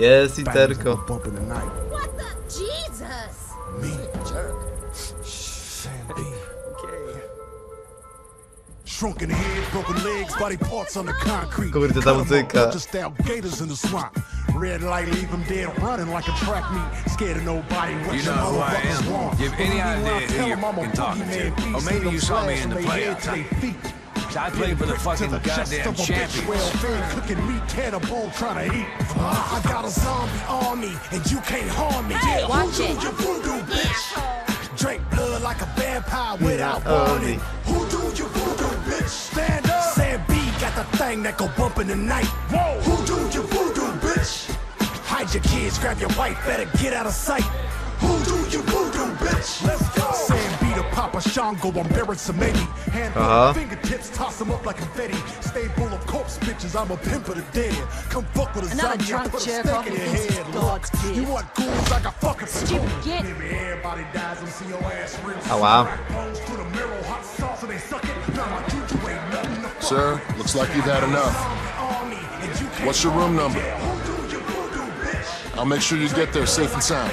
Jest interko. Bump in the night. What the? Jesus! Me. Sam B. Shrunken head, broken legs, body parts on the concrete. Kurde, ta Cut 'em muzyka. Just out gators in the swamp. Red light, leave them dead, running like a track meet. Scared of nobody. What You know who I am. want. You have any Believe when I idea who you're 'em I'm a fucking talking to? beast, Or maybe you saw me in the from their head playoffs. to their feet. I played for the Brick fucking to the chest goddamn of a bitch, champions. Well-fed, cooking meat, cannibal, trying to eat. I got a zombie army, and you can't harm me. Hey, yeah, watch who it. do you voodoo, bitch? Drink blood like a vampire without Yeah, warning. Who do you voodoo, bitch? Stand up. Sam B got the thing that go bump in the night. Whoa. Who do you voodoo, bitch? Hide your kids, grab your wife, better get out of sight. Who do you voodoo, bitch? Let's go. Sam B to Papa Shango, I'm buried some maybe. Hand Uh-huh. fingertips, toss them up like confetti. Stay full of corpse bitches, I'm a pimp of the dead. Come fuck with a Another zombie, I drunk put a jerk stick off in your who thinks head. he's Look, God's kid. you want ghouls, I got fucking Stupid spoon. git. Maybe everybody dies and see your ass real Oh, wow. Bones to the marrow, hot sauce, and they suck it. Now my juju ain't nothing to fuck Sir, looks like you've had enough. army, and you can't What's your room number? Who do you voodoo, bitch? I'll make sure you get there safe and sound.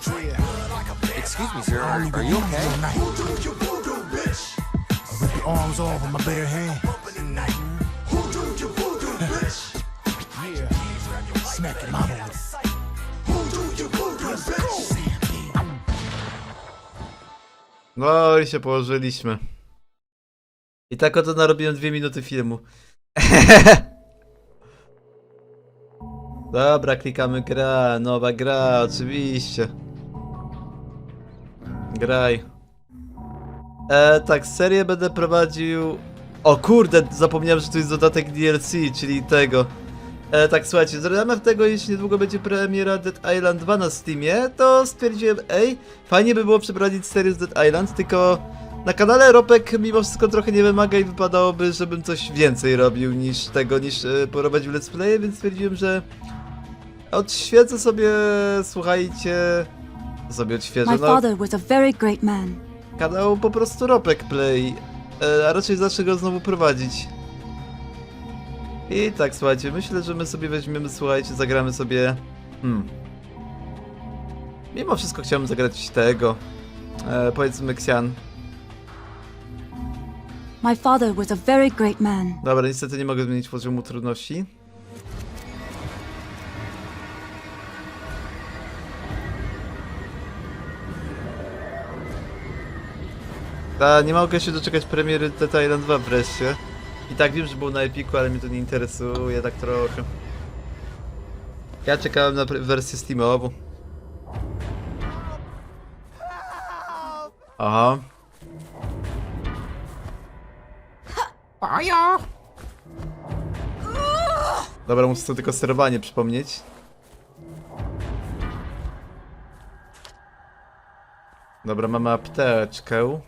Excuse me, sir. Are, are you okay? Rip your arms off with my bare hand. yeah. Smack your mama with it. No i się położyliśmy. I tak oto narobiłem dwie minuty filmu. Dobra, klikamy gra, nowa gra, oczywiście. Graj. E, tak, serię będę prowadził... O kurde, zapomniałem, że to jest dodatek DLC, czyli tego. E, tak, słuchajcie, z ramach tego, jeśli niedługo będzie premiera Dead Island 2 na Steamie, to stwierdziłem, ej, fajnie by było przeprowadzić serię z Dead Island, tylko na kanale Ropek mimo wszystko trochę nie wymaga i wypadałoby, żebym coś więcej robił niż tego, niż e, prowadził let's play, więc stwierdziłem, że odświecę sobie, słuchajcie, sobie odświeżę, My no, father was a very great man. kanał po prostu Ropek Play, e, a raczej zacznę go znowu prowadzić. I tak, słuchajcie, myślę, że my sobie weźmiemy, słuchajcie, zagramy sobie... Hmm. Mimo wszystko chciałbym zagrać tego. E, powiedzmy Xian. My father was a very great man. Dobra, niestety nie mogę zmienić poziomu trudności. Ta, nie mogę się doczekać premiery Dead Island 2 wreszcie. I tak wiem, że był na Epiku, ale mnie to nie interesuje tak trochę. Ja czekałem na wersję Steamową. Aha. Dobra, muszę sobie tylko sterowanie przypomnieć. Dobra, mamy apteczkę.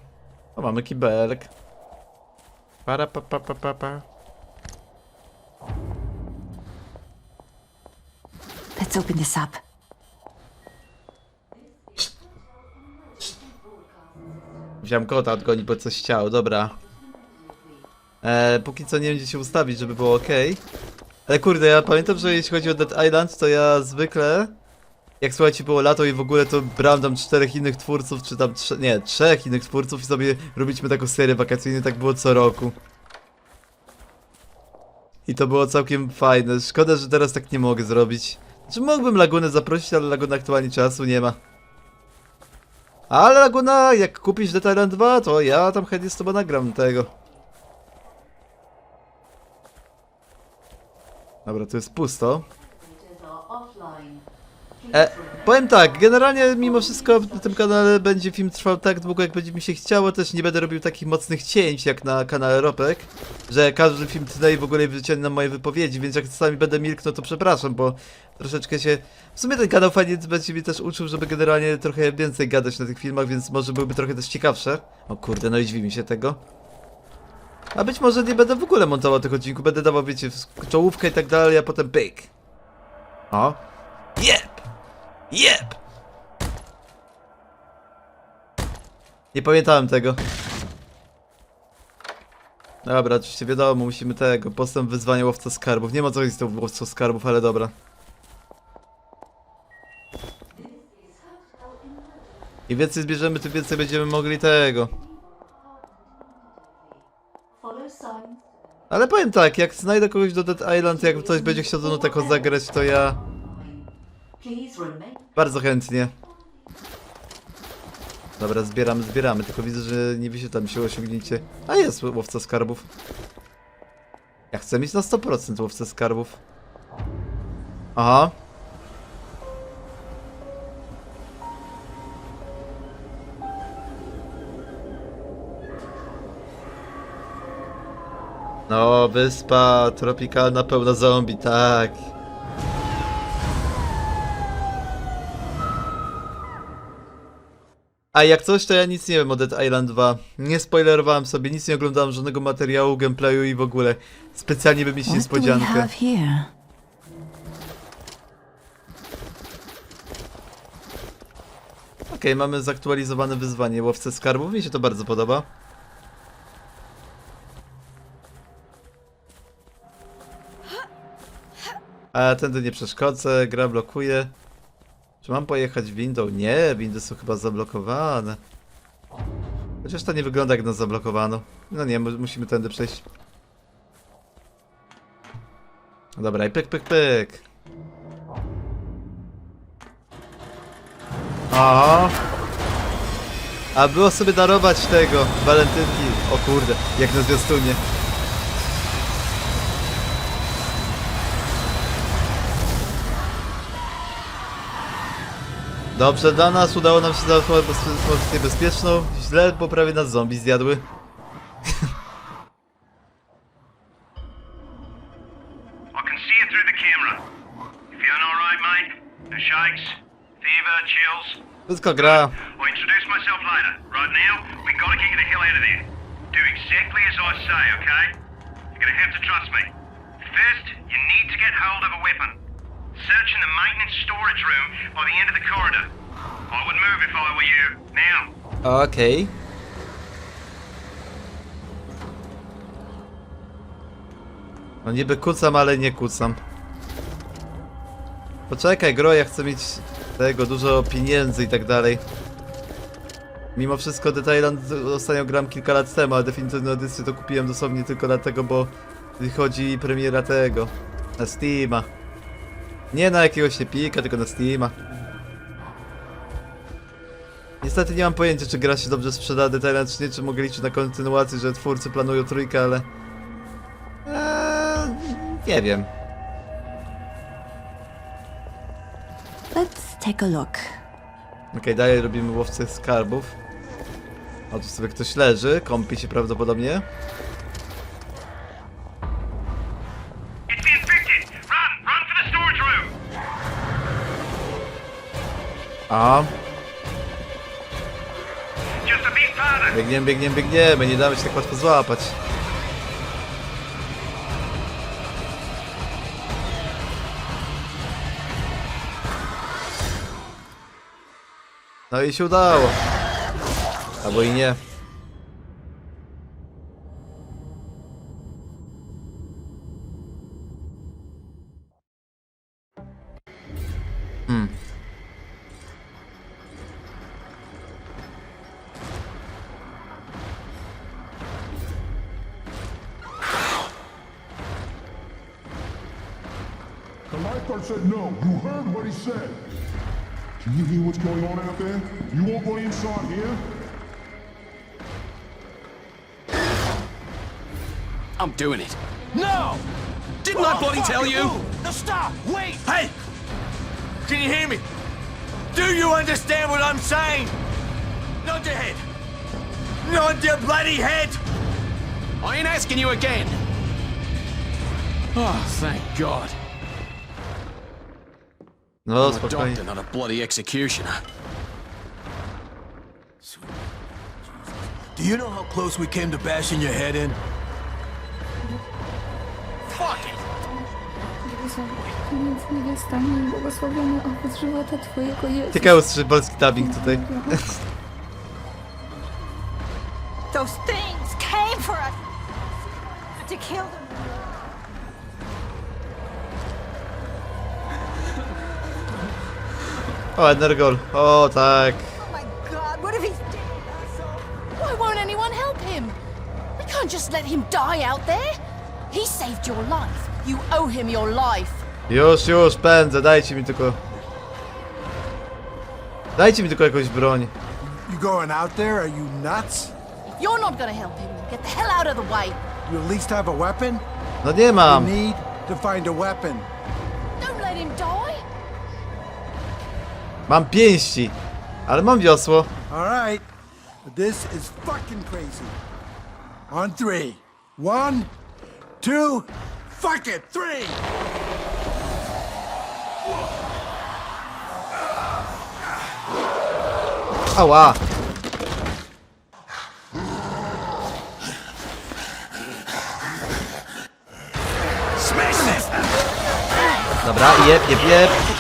O, mamy kibelek. Para pa pa pa pa pa. Let's open this up. Wziąłem kota odgonić, bo coś chciał, dobra. E, póki co nie gdzie się ustawić, żeby było ok. Ale kurde, ja pamiętam, że jeśli chodzi o Dead Island, to ja zwykle... Jak słuchajcie, było lato i w ogóle to brałem tam czterech innych twórców, czy tam trze nie, trzech innych twórców i sobie robiliśmy taką serię wakacyjną, tak było co roku. I to było całkiem fajne. Szkoda, że teraz tak nie mogę zrobić. Czy mógłbym Lagunę zaprosić, ale Laguna aktualnie czasu nie ma. Ale Laguna, jak kupisz Island 2, to ja tam chętnie z tobą nagram tego. Dobra, tu jest pusto. E, powiem tak, generalnie mimo wszystko na tym kanale będzie film trwał tak długo jak będzie mi się chciało, też nie będę robił takich mocnych cięć jak na kanale Ropek, że każdy film tnę i w ogóle wyciągnę moje wypowiedzi, więc jak czasami będę milknął to przepraszam, bo troszeczkę się... W sumie ten kanał fajnie będzie mi też uczył, żeby generalnie trochę więcej gadać na tych filmach, więc może byłby trochę też ciekawsze. O kurde, no i drzwi mi się tego. A być może nie będę w ogóle montował tych odcinków, będę dawał, wiecie, czołówkę i tak dalej, a potem pyk. O. Jep! Jep! Nie pamiętałem tego. Dobra, oczywiście wiadomo, musimy tego, postęp wyzwania łowca skarbów. Nie ma co chodzi z tą łowcą skarbów, ale dobra. Im więcej zbierzemy, tym więcej będziemy mogli tego. Ale powiem tak, jak znajdę kogoś do Dead Island, jak ktoś będzie chciał mną tako zagrać, to ja bardzo chętnie. Dobra, zbieramy, zbieramy, tylko widzę, że nie wyświetla mi się osiągnięcie. A jest łowca skarbów. Ja chcę mieć na 100% łowcę skarbów. Aha. No, wyspa tropikalna pełna zombie, tak. A jak coś, to ja nic nie wiem o Dead Island 2. Nie spoilerowałem sobie, nic nie oglądałem, żadnego materiału, gameplayu i w ogóle. Specjalnie by mieć niespodziankę. Okej, mamy zaktualizowane wyzwanie łowce skarbów, mi się to bardzo podoba. A tędy nie przeszkodzę, gra blokuje. Czy mam pojechać windą? Nie, windy są chyba zablokowane. Chociaż to nie wygląda jak na zablokowaną. No nie, mu- musimy tędy przejść. Dobra, i pyk, pyk, pyk. Aha. A było sobie darować tego, walentynki. O kurde, jak na zwiastunie. Dobrze dla nas, udało nam się zachować pozycję bezpieczną. Źle, bo prawie nas zombie zjadły. Wszystko gra. First, you need to get hold of a weapon. Search in the maintenance storage room by the end of the corridor. I would move if I were you. Now, Okej. No niby kucam, ale nie kucam. Poczekaj, gro, ja chcę mieć tego, dużo pieniędzy i tak dalej. Mimo wszystko The Thailand ostatnio gram kilka lat temu, ale definitywną edycję to kupiłem dosłownie tylko dlatego, bo wychodzi premiera tego, na Steama. Nie na jakiegoś Epika, tylko na Steama. Niestety nie mam pojęcia, czy gra się dobrze sprzeda Thailand, czy mogę liczyć na kontynuację, że twórcy planują trójkę, ale... Eee, nie wiem. Let's take a look. Okej, dalej robimy łowcę skarbów. O, tu sobie ktoś leży, kąpi się prawdopodobnie. A, biegniemy, biegniemy, biegniemy, nie damy się tak łatwo złapać. No i się udało. Albo i nie. The lifeguard said no. You heard what he said. Can you hear what's going on out there? You won't go inside here? I'm doing it. No! Didn't I bloody tell you? No, stop! Wait! Hey! Can you hear me? Do you understand what I'm saying? Nod your head. Nod your bloody head. I ain't asking you again. Oh, thank God. No, spokojnie. doctor, not a bloody executioner. Do you know how close we came to bashing your head in? Fuck it. Nic nie jest stanie błogosławiony owoc żywota Twojego Jezus. Ciekawe usłyszę polski dubbing tutaj. Those things came for us to kill them. O, Energol. O, tak. Oh my god, what if he's dead? Why won't anyone help him? We can't just let him die out there. He saved your life. You owe him your life. Już, już, pędzę, dajcie mi tylko... Dajcie mi tylko jakąś broń. You going out there? Are you nuts? If you're not gonna help him, then get the hell out of the way. You at least have a weapon? No nie We mam. need to find a weapon. Mam pięści. Ale mam wiosło. All right. This is fucking crazy. On three. One, two, fuck it, three! Ała. Dobra, jeb, jeb, jeb.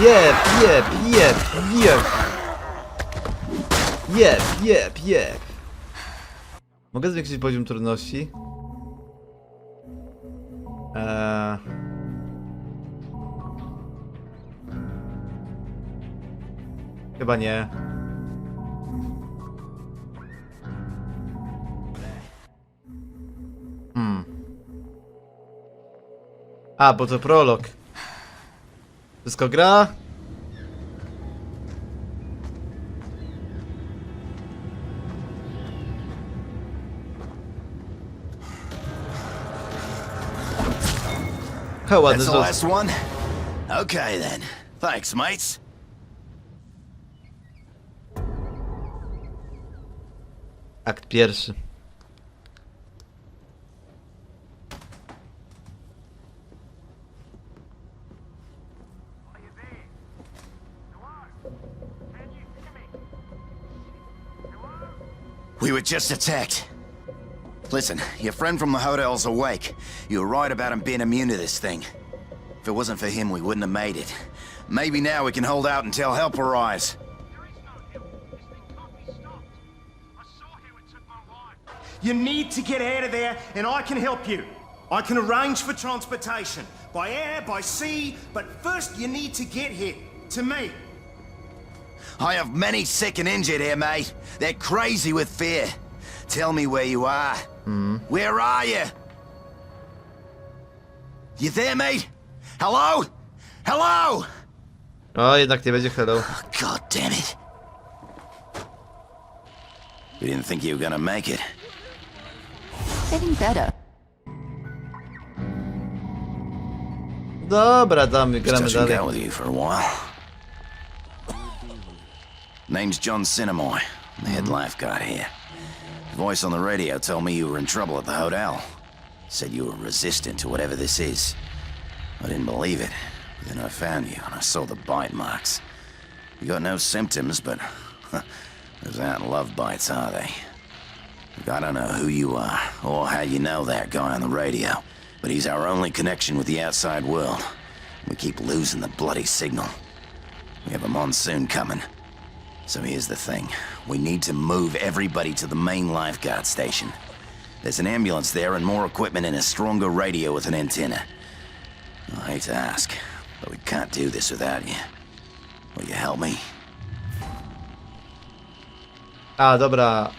Jeb, jeb, jeb, jeb. Jeb, jeb, jeb. Mogę zwiększyć poziom trudności? Eee... Chyba nie. Hmm. A, bo to prolog. Wszystko gra? Ładny That's the last one? Okay then. Thanks, mates. Akt pierwszy. Just attacked. Listen, your friend from the hotel's awake. You were right about him being immune to this thing. If it wasn't for him, we wouldn't have made it. Maybe now we can hold out until help arrives. You need to get out of there, and I can help you. I can arrange for transportation by air, by sea, but first you need to get here to me. I have many sick and injured here, mate. They're crazy with fear. Tell me where you are. Hmm? Where are you? You there, mate? Hello? Hello? O, jednak nie będzie hello. Oh, God damn it. We didn't think you were gonna make it. Getting better. Dobra, damy, Just gramy touch and dalej. go with you for a while. Name's John Cinemoy, the head hmm. lifeguard here. Voice on the radio told me you were in trouble at the hotel. Said you were resistant to whatever this is. I didn't believe it. Then I found you and I saw the bite marks. You got no symptoms, but those aren't love bites, are they? Look, I don't know who you are or how you know that guy on the radio, but he's our only connection with the outside world. We keep losing the bloody signal. We have a monsoon coming. So here's the thing. We need to move everybody to the main lifeguard station. There's an ambulance there and more equipment and a stronger radio with an antenna. I hate to ask, but we can't do this without you. Will you help me? A, dobra.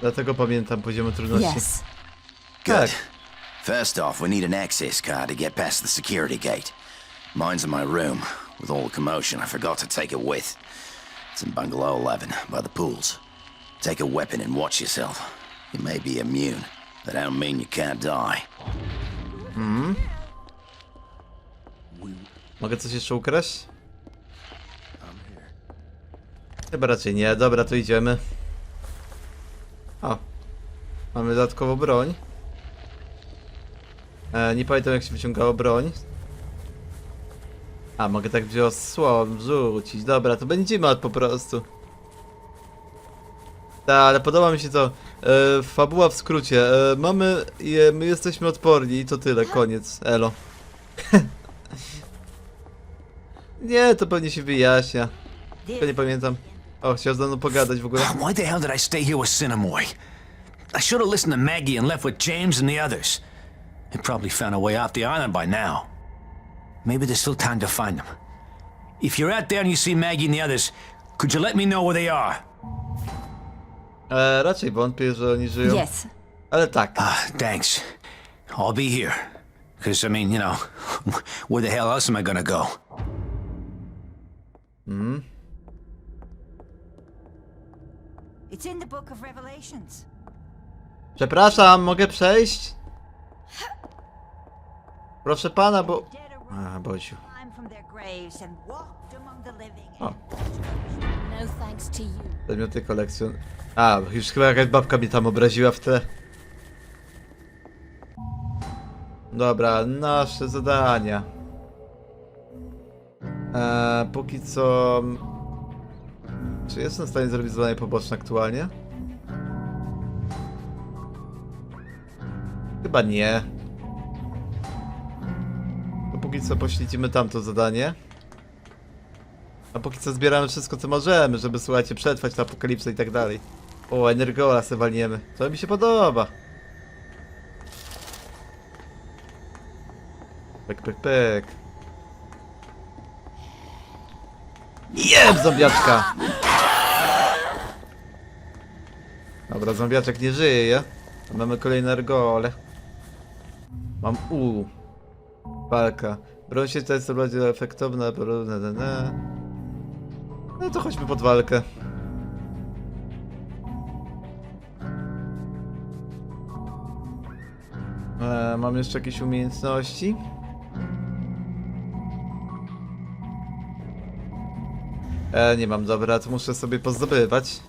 Dlatego pamiętam poziomu trudności. Yes. Good. First off, we need an access card to get past the security gate. Mine's in my room. With all the commotion, I forgot to take it with. It's in bungalow 11, by the pools. Take a weapon and watch yourself. You may be immune. That don't mean you can't die. Mogę coś jeszcze ukraść? Chyba raczej nie. Dobra, to idziemy. O. Mamy dodatkową broń. E, nie pamiętam jak się wyciągało broń. A, mogę tak wiosło rzucić. Dobra, to będzie mod po prostu. Tak, ale podoba mi się to. E, fabuła w skrócie. E, mamy. Je, my jesteśmy odporni i to tyle, koniec. Elo. nie, to pewnie się wyjaśnia. Tylko nie pamiętam. O, chciał ze mną pogadać w ogóle. Why the hell did I stay here with Cinemoy? I should have listened to Maggie and left with James and the others. They probably found a way off the island by now. Maybe there's still time to find them. If you're out there and you see Maggie and the others, could you let me know where they are? E, raczej wątpię, że oni żyją. Yes. Ale tak. Ah, thanks. I'll be here. Because, I mean, you know, where the hell else am I gonna go? Hmm? It's in the book of Revelations. Przepraszam, mogę przejść? Proszę pana, bo... A, Bociu. Climbed from their graves and walked among the living. O, No przedmioty kolekcjon... A, już chyba jakaś babka mnie tam obraziła w tle. Dobra, nasze zadania. Eee, póki co... Czy jestem w stanie zrobić zadanie poboczne aktualnie? Chyba nie. Póki co poświęcimy tamto zadanie. A póki co zbieramy wszystko co możemy, żeby słuchajcie, przetrwać tę apokalipsę i tak dalej. O, energola se walniemy. To mi się podoba. Pyk, pyk, pyk. Jeb, zombiaczka! Dobra, zombiaczek nie żyje. Mamy kolejne ergole. Mam U. Walka. Broń się jest bardziej efektowna, ne, ne. No to chodźmy pod walkę. E, mam jeszcze jakieś umiejętności? E, nie mam, dobra, to muszę sobie pozdobywać.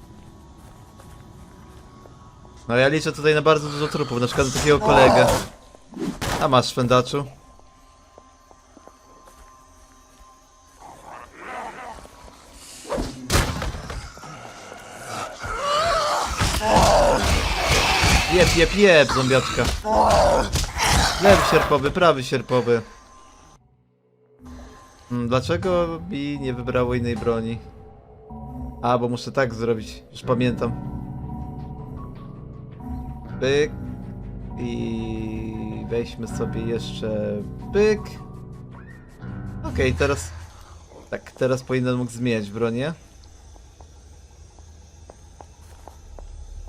No ja liczę tutaj na bardzo dużo trupów, na przykład do takiego kolegę. A masz, szwendaczu. Jeb, jeb, jeb, zombiaczka. Lewy sierpowy, prawy sierpowy. Hmm, dlaczego mi nie wybrało innej broni? A, bo muszę tak zrobić, już pamiętam. Pyk. I weźmy sobie jeszcze pyk. Okej, teraz... Tak, teraz powinien mógł zmieniać bronię.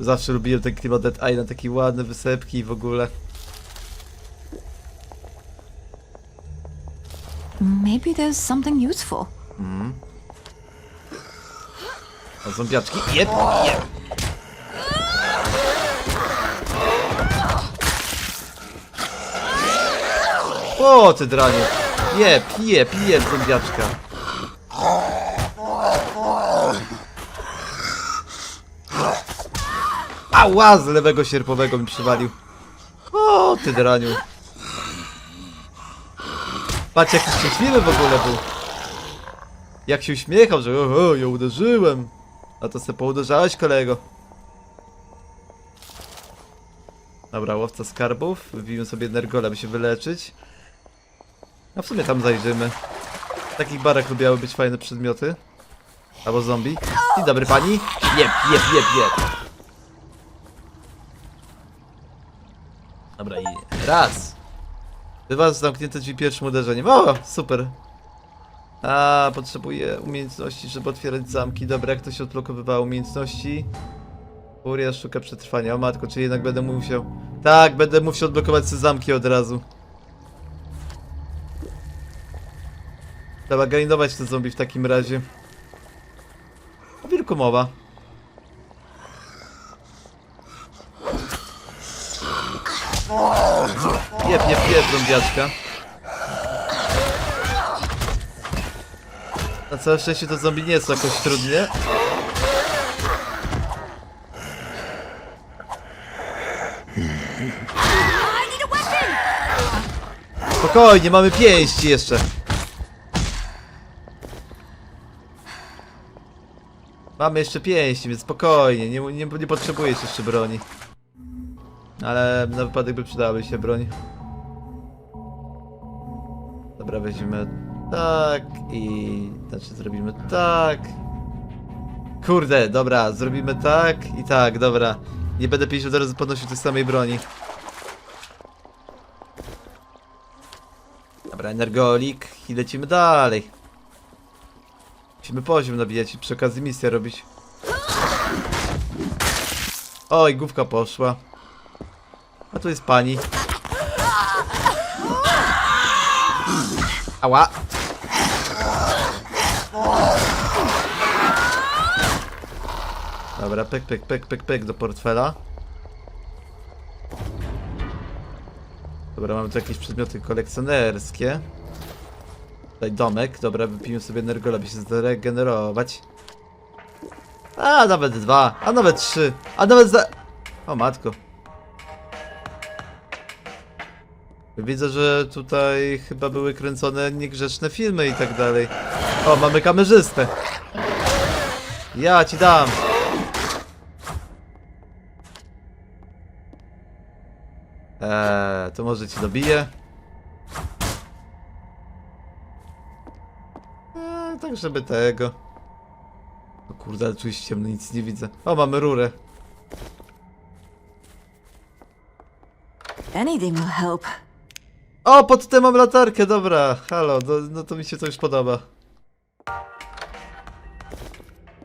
Zawsze lubiłem ten klimat Dead Island, taki ładny, wysepki i w ogóle. Maybe there's something useful. O, zombiaczki. Jeb, jeb. O, ty dranie. Jeb, jeb, jeb, zombiaczka. Ała, z lewego sierpowego mi przywalił. O, ty draniu. Patrz, jaki szczęśliwy w ogóle był. Jak się uśmiechał, że oho, ja uderzyłem. A to se pouderzałeś, kolego. Dobra, łowca skarbów. Wybijmy sobie energola, by się wyleczyć. A w sumie tam zajrzymy. W takich barach lubiały być fajne przedmioty. Albo zombie. Dzień dobry pani. Jeb, jeb, jeb, jeb. Dobra i raz. Dwa zamknięte drzwi pierwszym uderzeniem. O, super. A, potrzebuję umiejętności, żeby otwierać zamki. Dobra, jak to się odblokowywało? Umiejętności. Furia szuka przetrwania. O matko, czy jednak będę musiał... Tak, będę musiał odblokować te zamki od razu. Trzeba grindować te zombie w takim razie. O wilku mowa. Jeb, jeb, jeb, zombiaczka. Na całe szczęście to zombie nie jest jakoś trudnie. Spokojnie, mamy pięści jeszcze. Mamy jeszcze pięści, więc spokojnie, nie, nie, nie potrzebujesz jeszcze broni. Ale na wypadek by przydałaby się broń. Dobra, weźmiemy tak i... Znaczy zrobimy tak. Kurde, dobra, zrobimy tak i tak, dobra. Nie będę 50 razy podnosił tej samej broni. Dobra, energolik i lecimy dalej. Musimy poziom nabijać i przy okazji misję robić. Oj, główka poszła. A tu jest pani. Ała. Dobra, pyk, pyk, pyk, pyk, pyk do portfela. Dobra, mamy tu jakieś przedmioty kolekcjonerskie. Tutaj domek. Dobra, wypijmy sobie energola, by się zregenerować. A, nawet dwa, a nawet trzy, a nawet za... O matko. Widzę, że tutaj chyba były kręcone niegrzeczne filmy i tak dalej. O, mamy kamerzystę. Ja ci dam. Eee, to może ci dobiję. Eee, tak żeby tego. O kurde, ale tu jest ciemno, nic nie widzę. O, mamy rurę. Anything will help. O, pod tym mam latarkę, dobra. Halo, no, no to mi się to już podoba.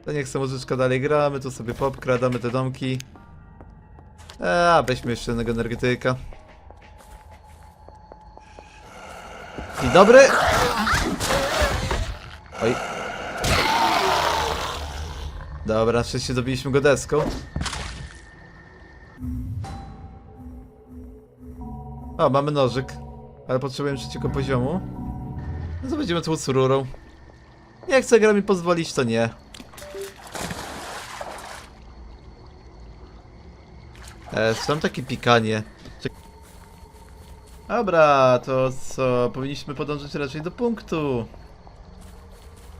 To niech sobie muzyczka dalej gramy, tu sobie popkradamy te domki. Eee, a weźmy jeszcze jednego energetyka. Dzień dobry! Oj. Dobra, szczęście dobiliśmy go deską. O, mamy nożyk. Ale potrzebujemy trzeciego poziomu. No to będziemy tłuc rurą. Nie chcę gra mi pozwolić, to nie. E, są takie pikanie. Czek- Dobra, to co? Powinniśmy podążyć raczej do punktu.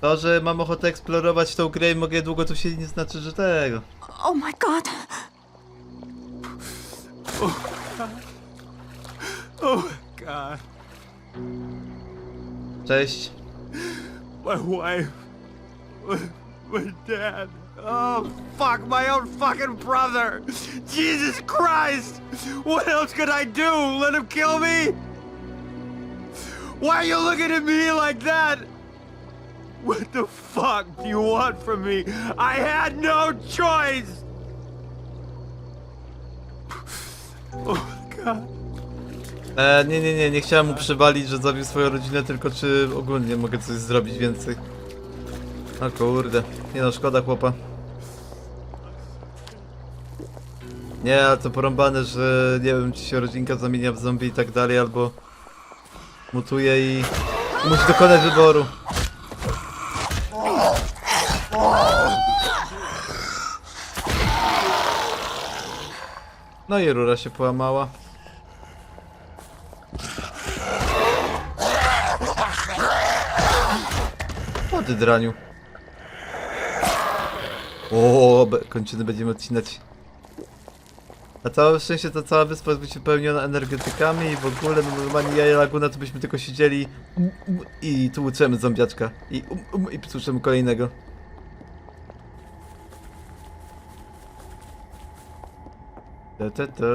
To, że mam ochotę eksplorować tą grę i mogę długo tu siedzieć, nie znaczy, że tego. Oh my god! Oh, God. Cześć. My wife. My, my dad. Oh, fuck, my own fucking brother. Jesus Christ. What else could I do? Let him kill me? Why are you looking at me like that? What the fuck do you want from me? I had no choice. Oh, God. E, nie, nie, nie, nie chciałem mu przywalić, że zabił swoją rodzinę, tylko czy ogólnie mogę coś zrobić więcej. O kurde, nie no, szkoda chłopa. Nie, ale to porąbane, że nie wiem, czy się rodzinka zamienia w zombie i tak dalej, albo mutuje i musi dokonać wyboru. No i rura się połamała. Ty draniu. O, kończyny będziemy odcinać. A całe szczęście to cała wyspa jest wypełniona energetykami i w ogóle no normalnie jaja laguna to byśmy tylko siedzieli um, um, i tłuczemy zombiaczka. I um, um, i tłuczemy kolejnego. Ta, ta, ta.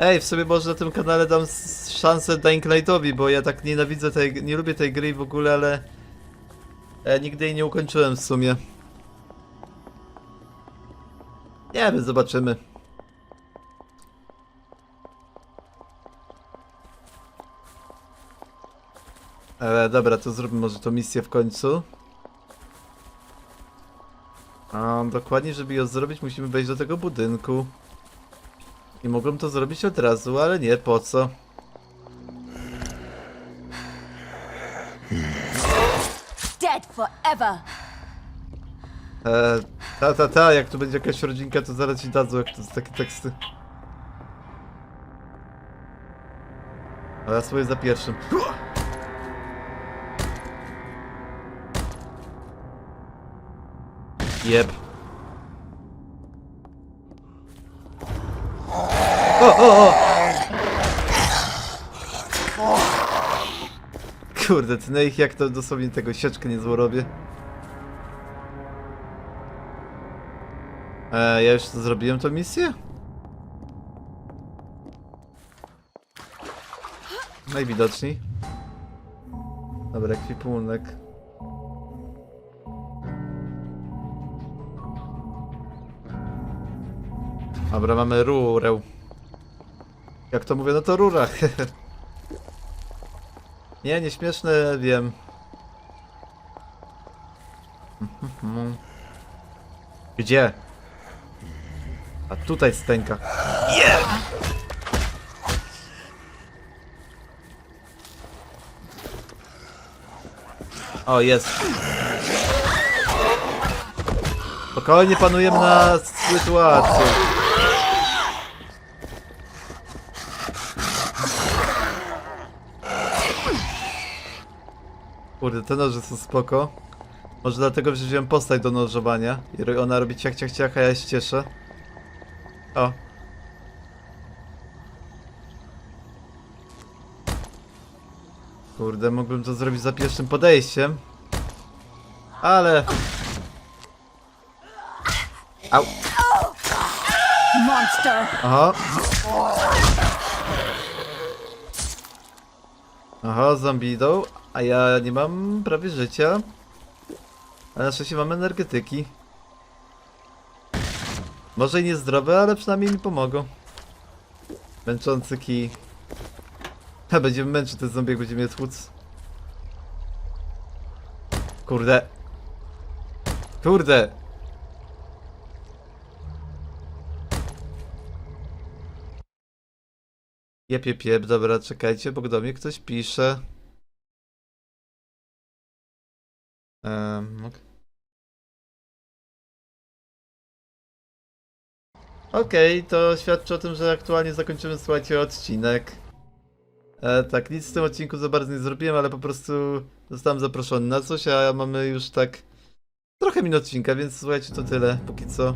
Ej, w sobie może na tym kanale dam szansę Dying Lightowi, bo ja tak nienawidzę tej, nie lubię tej gry w ogóle, ale e, nigdy jej nie ukończyłem w sumie. Nie wiem, zobaczymy. Ale dobra, to zróbmy może tą misję w końcu. A dokładnie, żeby ją zrobić, musimy wejść do tego budynku. I mogłem to zrobić od razu, ale nie, po co? dead forever. E, ta, ta, ta, jak tu będzie jakaś rodzinka, to zaraz ci dadzą, jak to są takie teksty. A ja swoje za pierwszym. Jeb. O, o, o! Kurde, tnę ich jak to dosłownie tego sieczkę nie złorobię. E, ja już to zrobiłem tą misję? Najwidoczniej. Dobra, ekwipunek. Dobra, mamy rurę. Jak to mówię, no to rura. Nie, nieśmieszne, wiem. Gdzie? A tutaj stęka. O, jest. Spokojnie panujemy na sytuację. Kurde, te noże są spoko. Może dlatego, że wziąłem postać do nożowania. I ona robi ciach, ciach, ciach, a ja się cieszę. O. Kurde, mógłbym to zrobić za pierwszym podejściem. Ale... Au. Monster! Aha. Aha, zombie idą, a ja nie mam prawie życia. A na szczęście mam energetyki. Może i niezdrowe, ale przynajmniej mi pomogą. Męczący kij. Będziemy męczyć te zombie, jak będziemy je tłuc. Kurde. Kurde. Jep, jep, jep, dobra, czekajcie, bo do mnie ktoś pisze. Um, ok. Okej, to świadczy o tym, że aktualnie zakończymy, słuchajcie, odcinek. E, tak, nic w tym odcinku za bardzo nie zrobiłem, ale po prostu zostałem zaproszony na coś, a mamy już tak trochę minut odcinka, więc słuchajcie, to tyle, póki co.